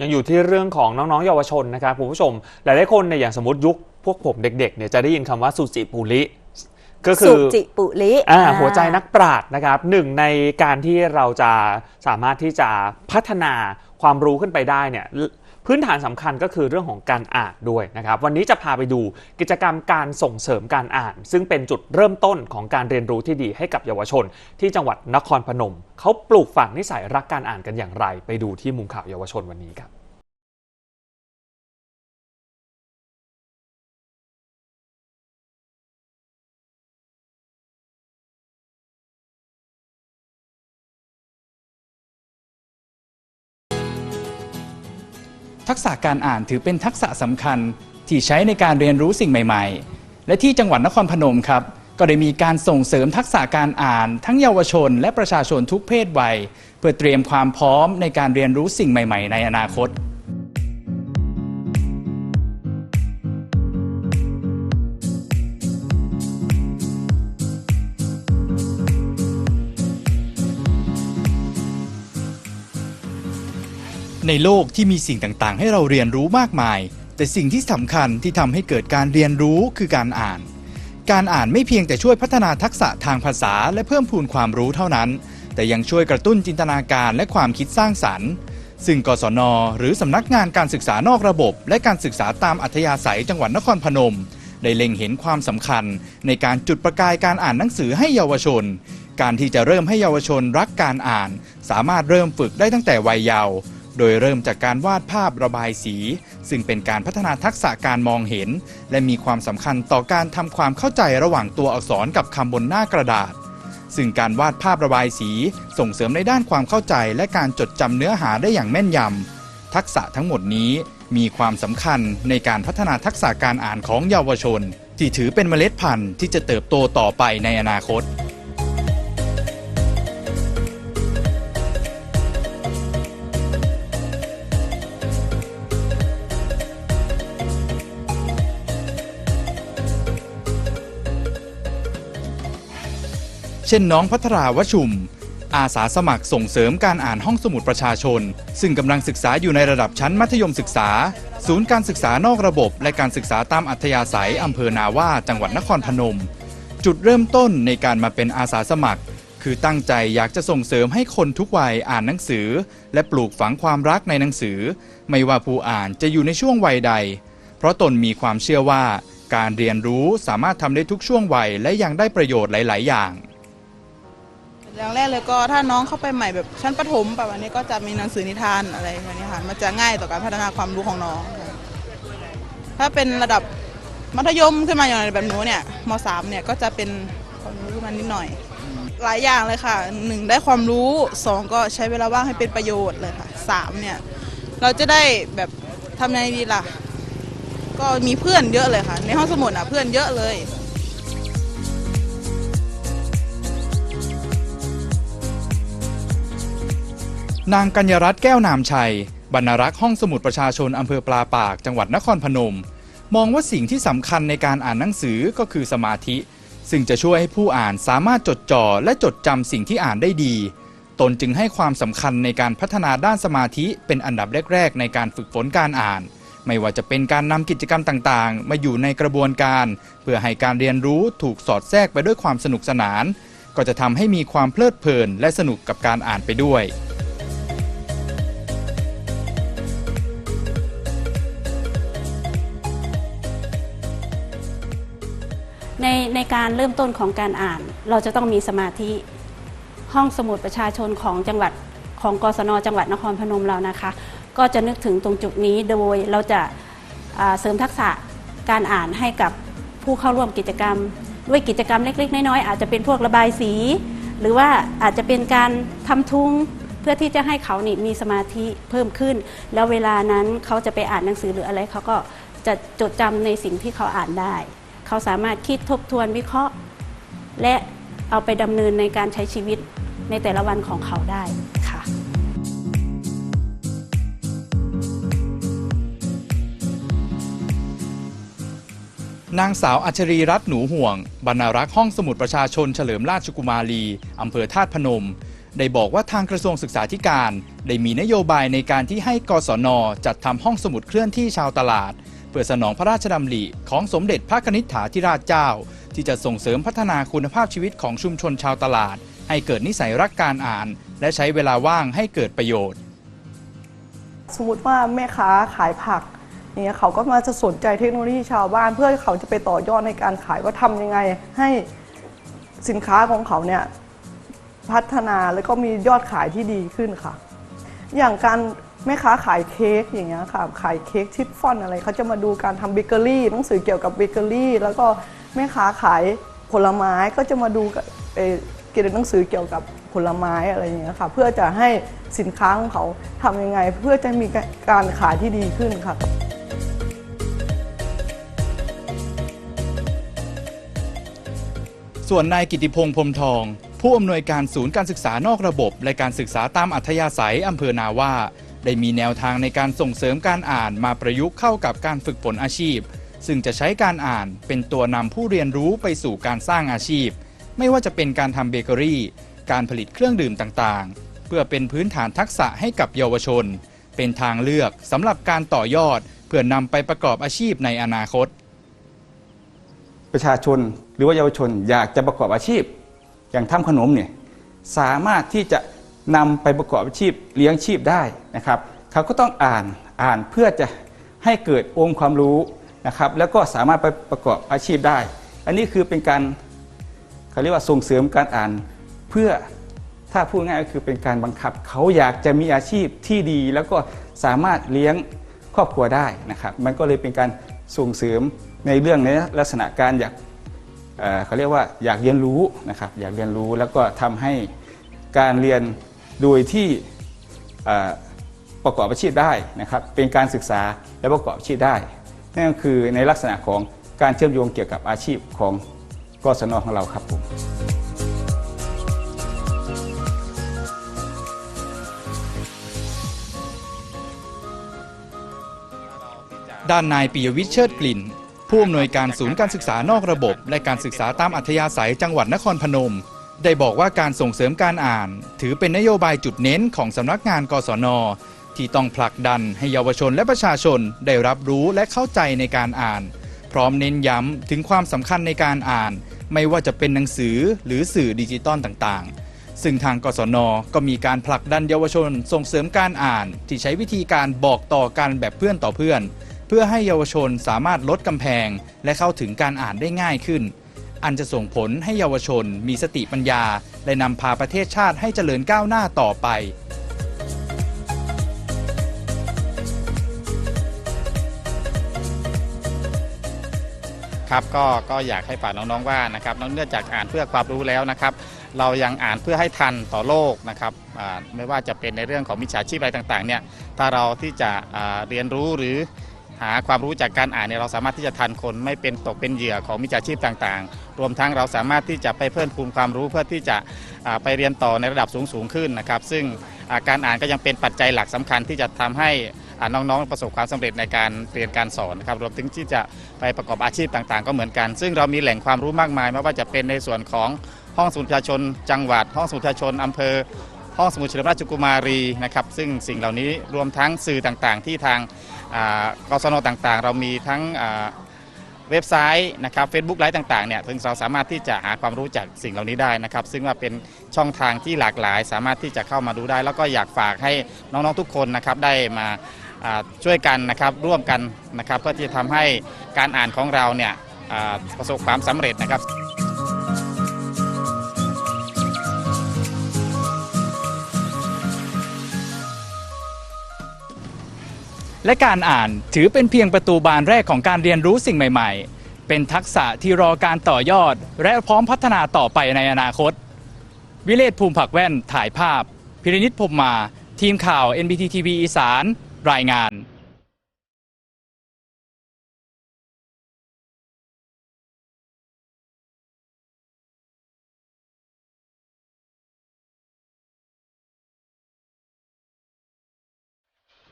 ยังอยู่ที่เรื่องของน้องๆเยาวชนนะครับคุณผู้ชม หลายๆคนเนี่ยอย่างสมมติยุคพวกผมเด็กๆเนี่ยจะได้ยินคำว่าสุจิปุริก็คืสุอจิปุริอ่าอ่าหัวใจนักปราชญ์นะครับหนึ่งในการที่เราจะสามารถที่จะพัฒนาความรู้ขึ้นไปได้เนี่ย พื้นฐานสำคัญก็คือเรื่องของการอ่านด้วยนะครับ วันนี้จะพาไปดูกิจกรรมการส่งเสริมการอ่าน ซึ่งเป็นจุดเริ่มต้นของการเรียนรู้ที่ดีให้กับเยาวชน ที่จังหวัดนครพนมเขาปลูกฝังนิสัยรักการอ่านกันอย่างไร ไปดูที่มุมข่าวเยาวชนวันนี้ครับ ทักษะการอ่านถือเป็นทักษะสำคัญที่ใช้ในการเรียนรู้สิ่งใหม่ๆ และที่จังหวัดนครพนมครับ ก็ได้มีการส่งเสริมทักษะการอ่าน ทั้งเยาวชน และประชาชนทุกเพศวัย เพื่อเตรียมความพร้อมในการเรียนรู้สิ่งใหม่ ๆ ในอนาคต ในโลกที่มีสิ่งต่างๆ ให้เราเรียนรู้มากมาย แต่สิ่งที่สำคัญที่ทำให้เกิดการเรียนรู้คือการอ่าน การอ่านไม่เพียงแต่ช่วยพัฒนาทักษะทางภาษาและเพิ่มพูนความรู้เท่านั้น แต่ยังช่วยกระตุ้นจินตนาการและความคิดสร้างสรรค์ ซึ่งกศน หรือสำนักงานการศึกษานอกระบบ และการศึกษาตามอัธยาศัยจังหวัดนครพนม ได้เล็งเห็นความสำคัญ ในการจุดประกายการอ่านหนังสือให้เยาวชน การที่จะเริ่มให้เยาวชนรักการอ่าน สามารถเริ่มฝึกได้ตั้งแต่วัยเยาว์ โดยเริ่มจากการวาดภาพระบายสี ซึ่งเป็นการพัฒนาทักษะการมองเห็น และมีความสำคัญต่อการทำความเข้าใจระหว่างตัวอักษรกับคำบนหน้ากระดาษ ซึ่งการวาดภาพระบายสี ส่งเสริมในด้านความเข้าใจ และการจดจำเนื้อหาได้อย่างแม่นยำทักษะทั้งหมดนี้มีความสำคัญในการพัฒนาทักษะการอ่านของเยาวชน ที่ถือเป็นเมล็ดพันธุ์ที่จะเติบโตต่อไปในอนาคต เช่นน้องพัทราวชุม อาสาสมัครส่งเสริมการอ่านห้องสมุดประชาชน ซึ่งกำลังศึกษาอยู่ในระดับชั้นมัธยมศึกษา ศูนย์การศึกษานอกระบบ และการศึกษาตามอัธยาศัยอำเภอนาว่าจังหวัดนครพนม จุดเริ่มต้นในการมาเป็นอาสาสมัคร คือตั้งใจอยากจะส่งเสริมให้คนทุกวัยอ่านหนังสือ และปลูกฝังความรักในหนังสือ ไม่ว่าผู้อ่านจะอยู่ในช่วงวัยใด เพราะตนมีความเชื่อว่าการเรียนรู้สามารถทำได้ทุกช่วงวัยและยังได้ประโยชน์หลาย ๆ อย่าง อย่างแรกเลยก็ถ้าน้องเข้าไปใหม่แบบชั้นประถมประมาณนี้ก็จะมีหนังสือนิทานอะไรแบบนี้ค่ะมันจะง่ายต่อการพัฒนาความรู้ของน้องค่ะถ้าเป็นระดับมัธยมขึ้นมาอย่างแบบหนูเนี่ยมสามเนี่ยก็จะเป็นความรู้ขึ้นมานิดหน่อย หลายอย่างเลยค่ะหนึ่งได้ความรู้สองก็ใช้เวลาว่างให้เป็นประโยชน์เลยค่ะสามเนี่ยเราจะได้แบบทำยังไงดีล่ะ ก็มีเพื่อนเยอะเลยค่ะ ในห้องสมุดอะเพื่อนเยอะเลย นางกัญญรัตน์แก้วนามชัย บรรณรักษ์ห้องสมุดประชาชนอำเภอปลาปาก จังหวัดนครพนม มองว่าสิ่งที่สำคัญในการอ่านหนังสือก็คือสมาธิ ซึ่งจะช่วยให้ผู้อ่านสามารถจดจ่อและจดจำสิ่งที่อ่านได้ดี ตนจึงให้ความสำคัญในการพัฒนาด้านสมาธิเป็นอันดับแรก ๆ ในการฝึกฝนการอ่าน ไม่ว่าจะเป็นการนำกิจกรรมต่างๆ มาอยู่ในกระบวนการ เพื่อให้การเรียนรู้ถูกสอดแทรกไปด้วยความสนุกสนาน ก็จะทำให้มีความเพลิดเพลิน และสนุกกับการอ่านไปด้วย ในในการเริ่มต้นของการอ่าน เราจะต้องมีสมาธิห้องสมุดประชาชนของจังหวัดของกศนจังหวัดนครพนมเรานะคะ ก็จะนึกถึงตรงจุดนี้โดยเราจะาเสริมทักษะการอ่านให้กับผู้เข้าร่วมกิจกรรม ด้วยกิจกรรมเล็กๆ น้อยๆอาจจะเป็นพวกระบายสี หรือว่าอาจจะเป็นการทำทุงเพื่อที่จะให้เขานี่มีสมาธิเพิ่มขึ้น แล้วเวลานั้นเขาจะไปอ่านหนังสือหรืออะไรเขาก็จะจดจำในสิ่งที่เขาอ่านได้ เขาสามารถคิดทบทวนวิเคราะห์ และเอาไปดำเนินในการใช้ชีวิตในแต่ละวันของเขาได้ค่ะนางสาวอัชรีรัตน์หนูห่วง บรรณารักษ์ห้องสมุดประชาชนเฉลิมราชกุมารีอำเภอธาตุพนม ได้บอกว่าทางกระทรวงศึกษาธิการ ได้มีนโยบายในการที่ให้กศนจัดทำห้องสมุดเคลื่อนที่ชาวตลาด เพื่อสนองพระราชดำริของสมเด็จพระนิษฐาธิราชเจ้า ที่จะส่งเสริมพัฒนาคุณภาพชีวิตของชุมชนชาวตลาด ให้เกิดนิสัยรักการอ่าน และใช้เวลาว่างให้เกิดประโยชน์ สมมติว่าแม่ค้าขายผักเนี่ยเขาก็มาจะสนใจเทคโนโลยีชาวบ้าน เพื่อเขาจะไปต่อยอดในการขายว่าทำยังไงให้สินค้าของเขาเนี่ยพัฒนาแล้วก็มียอดขายที่ดีขึ้นค่ะ อย่างการ แม่ค้าขายเค้กอย่างเงี้ยค่ะขายเค้กชิฟฟ่อนอะไรเขาจะมาดูการทำเบเกอรี่หนังสือเกี่ยวกับเบเกอรี่แล้วก็แม่ค้าขายผลไม้ก็จะมาดูเอ่อเกี่ยวกับหนังสือเกี่ยวกับผลไม้อะไรอย่างเงี้ยค่ะเพื่อจะให้สินค้าของเขาทำยังไง เพื่อจะมีการขายที่ดีขึ้นค่ะ ส่วนนายกิติพงษ์พรมทอง ผู้อำนวยการศูนย์การศึกษานอกระบบ และการศึกษาตามอัธยาศัยอำเภอนาว่า ได้มีแนวทางในการส่งเสริมการอ่านมาประยุกต์เข้ากับการฝึกฝนอาชีพ ซึ่งจะใช้การอ่านเป็นตัวนำผู้เรียนรู้ไปสู่การสร้างอาชีพ ไม่ว่าจะเป็นการทำเบเกอรี่ การผลิตเครื่องดื่มต่างๆ เพื่อเป็นพื้นฐานทักษะให้กับเยาวชน เป็นทางเลือกสำหรับการต่อยอด เพื่อนำไปประกอบอาชีพในอนาคต ประชาชนหรือว่าเยาวชนอยากจะประกอบอาชีพ อย่างทำขนมเนี่ยสามารถที่จะ นำไปประกอบอาชีพเลี้ยงชีพได้นะครับ เขาก็ต้องอ่านอ่านเพื่อจะให้เกิดองค์ความรู้นะครับ แล้วก็สามารถไปประกอบอาชีพได้ อันนี้คือเป็นการเขาเรียกว่าส่งเสริมการอ่านเพื่อถ้าพูดง่ายก็คือเป็นการบังคับ เขาอยากจะมีอาชีพที่ดี แล้วก็สามารถเลี้ยงครอบครัวได้นะครับ มันก็เลยเป็นการส่งเสริมในเรื่องในลักษณะการอยากเอ่อเขาเรียกว่าอยากเรียนรู้นะครับ อยากเรียนรู้แล้วก็ทำให้การเรียน โดยที่ประกอบอาชีพได้นะครับเป็นการศึกษาและประกอบอาชีพได้ นั่นก็คือในลักษณะของการเชื่อมโยงเกี่ยวกับอาชีพของกศนของเราครับผมด้านนายปิยวิทย์เชิดกลิ่น ผู้อำนวยการศูนย์การศึกษานอกระบบ และการศึกษาตามอัธยาศัยจังหวัดนครพนม ได้บอกว่าการส่งเสริมการอ่าน ถือเป็นนโยบายจุดเน้นของสำนักงานกศน ที่ต้องผลักดันให้เยาวชนและประชาชนได้รับรู้และเข้าใจในการอ่าน พร้อมเน้นย้ำถึงความสำคัญในการอ่าน ไม่ว่าจะเป็นหนังสือหรือสื่อดิจิตอลต่างๆ ซึ่งทางกศน ก็มีการผลักดันเยาวชน ส่งเสริมการอ่าน ที่ใช้วิธีการบอกต่อกันแบบเพื่อนต่อเพื่อน เพื่อให้เยาวชนสามารถลดกำแพง และเข้าถึงการอ่านได้ง่ายขึ้น อันจะส่งผลให้เยาวชน มีสติปัญญา และนำพาประเทศชาติให้เจริญก้าวหน้าต่อไปครับก็ก็อยากให้ฝากน้องๆว่านะครับนอกเนือจากอ่านเพื่อความรู้แล้วนะครับ เรายังอ่านเพื่อให้ทันต่อโลกนะครับไม่ว่าจะเป็นในเรื่องของมิจฉาชีพอะไรต่างๆเนี่ยถ้าเราที่จะเรียนรู้หรือ หาความรู้จากการอ่านเนี่ยเราสามารถที่จะทันคนไม่เป็นตกเป็นเหยื่อของมิจฉาชีพต่างๆ รวมทั้งเราสามารถที่จะไปเพิ่มพูนความรู้เพื่อที่จะไปเรียนต่อในระดับสูงๆขึ้นนะครับ ซึ่งการอ่านก็ยังเป็นปัจจัยหลักสำคัญที่จะทำให้น้องๆประสบความสำเร็จในการเรียนการสอนนะครับรวมถึงที่จะไปประกอบอาชีพต่างๆ ก็เหมือนกัน ซึ่งเรามีแหล่งความรู้มากมายไม่ว่าจะเป็นในส่วนของห้องสมุดประชาชน จังหวัด ห้องสมุดประชาชนอำเภอ ห้องสมุดเฉลิมราชกุมารีนะครับซึ่งสิ่งเหล่านี้รวมทั้งสื่อต่างๆ ที่ทาง กศนต่างๆ เรามีทั้งเว็บไซต์นะครับเฟซบุ๊กไลฟ์ต่างๆเนี่ยซึ่งเราสามารถที่จะหาความรู้จากสิ่งเหล่านี้ได้นะครับ ซึ่งว่าเป็นช่องทางที่หลากหลาย สามารถที่จะเข้ามาดูได้ แล้วก็อยากฝากให้น้องๆทุกคนนะครับได้มาช่วยกันนะครับร่วมกันนะครับเพื่อที่จะทำให้การอ่านของเราเนี่ยประสบความสำเร็จนะครับ และการอ่านถือเป็นเพียงประตูบานแรกของการเรียนรู้สิ่งใหม่ๆ เป็นทักษะที่รอการต่อยอด และพร้อมพัฒนาต่อไปในอนาคต วิเลศภูมิผักแว่นถ่ายภาพ พิรินิตพมมา ทีมข่าว NBT TV อีสาน รายงาน